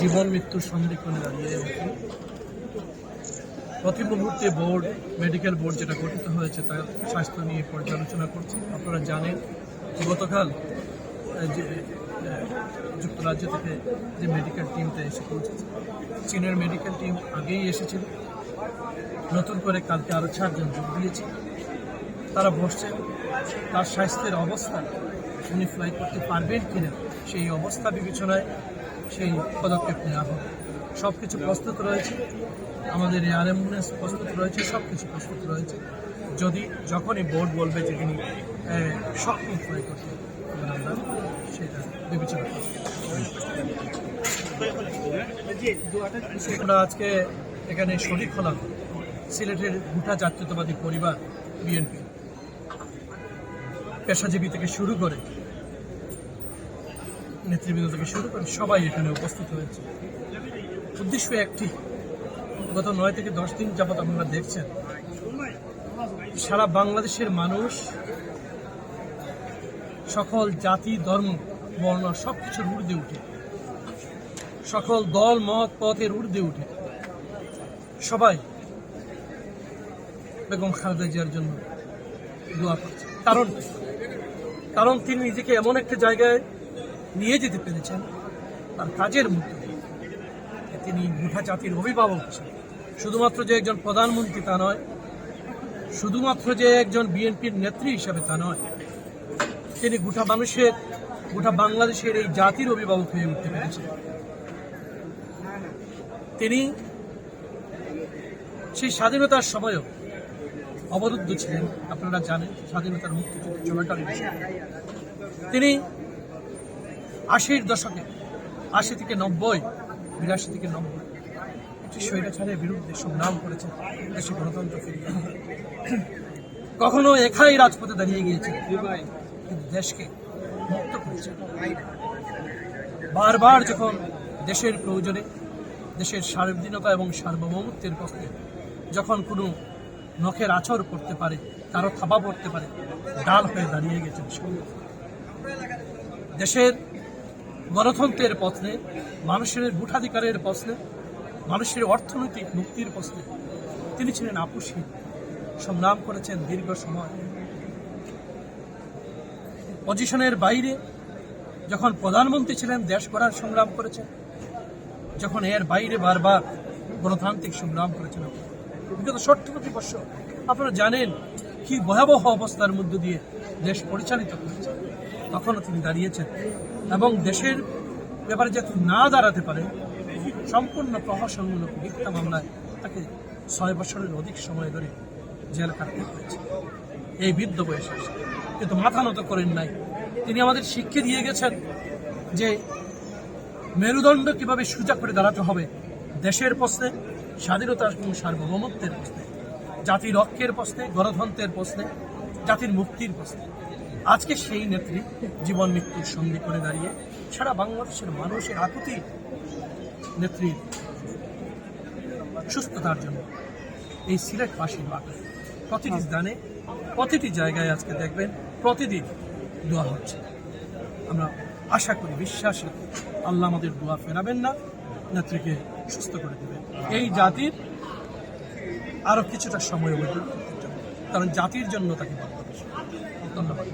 জীবন মৃত্যুর সন্ধিক্ষণে দাঁড়িয়ে। প্রতি মুহূর্তে বোর্ড, মেডিকেল বোর্ড যেটা গঠিত হয়েছে তার স্বাস্থ্য নিয়ে পর্যালোচনা করছে। আপনারা জানেন, গতকাল যে যুক্তরাজ্য থেকে যে মেডিকেল টিমটা এসে পৌঁছেছে, চীনের মেডিকেল টিম আগেই এসেছিল। নতুন করে কালকে আরও চারজন যোগ দিয়েছে। তারা বসছেন, তার স্বাস্থ্যের অবস্থা, উনি ফ্লাই করতে পারবেন কিনা সেই অবস্থা বিবেচনায় সেই পদক্ষেপ নেওয়া হবে সব কিছু প্রস্তুত রয়েছে। আমাদের এয়ার অ্যাম্বুলেন্স প্রস্তুত রয়েছে সব কিছু প্রস্তুত রয়েছে। যদি, যখনই বোর্ড বলবে যে তিনি সক্ষম ফ্লাই করতে আমরা, সেটা বিবেচনা আমরা আজকে এখানে শরীর হলাম সিলেটের ভুটা জাতীয়তাবাদী পরিবার, বিএনপি। পেশাজীবী থেকে শুরু করে নেতৃবৃন্দ থেকে শুরু করে সবাই এখানে উপস্থিত হয়েছে। উদ্দেশ্য একটি। গত নয় থেকে দশ দিন যাবৎ আপনারা দেখছেন, সারা বাংলাদেশের মানুষ, সকল জাতি, ধর্ম, বর্ণ সব কিছুর ঊর্ধ্বে উঠে। সকল দল, মত, পথের ঊর্ধ্বে উঠে। সবাই বেগম খালেদা জিয়ার জন্য দোয়া করছে। কারণ কারণ তিনি নিজেকে এমন একটা জায়গায় নিয়ে যেতে পেরেছেন তার কাজের মধ্যে তিনি মুঠা জাতির অভিভাবক হিসেবে। শুধুমাত্র যে একজন প্রধানমন্ত্রী তা নয়, শুধুমাত্র যে একজন বিএনপির নেত্রী হিসেবে তা নয়, তিনি গোটা মানুষের, গোটা বাংলাদেশের এই জাতির অভিভাবক হয়ে উঠতে পেরেছেন। তিনি সেই স্বাধীনতার সময়ও অবরুদ্ধ ছিলেন, আপনারা জানেন স্বাধীনতার মুক্তিযুদ্ধ চলাকালীন তিনি আশির দশকে, আশি থেকে নব্বই, বিরাশি থেকে নব্বই একটি স্বৈরাচারের বিরুদ্ধে সংগ্রাম করেছেন দেশে গণতন্ত্র ফিরিয়ে। কখনো একাই রাজপথে দাঁড়িয়ে গিয়েছে কিন্তু দেশকে মুক্ত করেছে বারবার যখন দেশের প্রয়োজনে, দেশের সার্বজনীনতা এবং সার্বভৌমত্বের পক্ষে যখন কোনো নখের আচর করতে পারে, কারও থাবা পড়তে পারে, ডাল হয়ে দাঁড়িয়ে গেছেন দেশের গণতন্ত্রের পথে মানুষের ভোটাধিকারের প্রশ্নে, মানুষের অর্থনৈতিক মুক্তির প্রশ্নে। তিনি ছিলেন আপুসী সংগ্রাম করেছেন দীর্ঘ সময়। পজিশনের বাইরে যখন প্রধানমন্ত্রী ছিলেন, দেশ গড়ার সংগ্রাম করেছেন। যখন এর বাইরে বারবার গণতান্ত্রিক সংগ্রাম করেছেন বিগত সত্তরটি বছর আপনারা জানেন কি ভয়াবহ অবস্থার মধ্য দিয়ে দেশ পরিচালিত করেছে তখনও তিনি দাঁড়িয়েছেন। এবং দেশের ব্যাপারে যাতে না দাঁড়াতে পারে, সম্পূর্ণ প্রহসনমূলক মিথ্যা মামলায় তাকে ছয় বছরের অধিক সময় ধরে জেল কাটতে হয়েছে। এই বৃদ্ধ বয়সে কিন্তু মাথা নত করেন নাই। তিনি আমাদের শিক্ষা দিয়ে গেছেন যে মেরুদণ্ড কীভাবে সোজা করে দাঁড়াতে হবে দেশের প্রশ্নে, স্বাধীনতা এবং সার্বভৌমত্বের প্রশ্নে, জাতির রক্ষের প্রশ্নে, গণতন্ত্রের প্রশ্নে, জাতির মুক্তির প্রশ্নে। আজকে সেই নেত্রী জীবন মৃত্যুর সন্ধি করে দাঁড়িয়ে সারা বাংলাদেশের মানুষের আকুতি নেত্রীর সুস্থতার জন্য এই সিলেট সিলেটবাসীর বাকি প্রতিটি স্থানে, প্রতিটি জায়গায় আজকে দেখবেন প্রতিদিন দোয়া হচ্ছে। আমরা আশা করি, বিশ্বাস আল্লাহ আমাদের দোয়া ফেরাবেন না, নেত্রীকে সুস্থ করে দেবেন। এই জাতির আরও কিছুটা সময় অবধি কারণ জাতির জন্য তাকে ধন্যবাদ।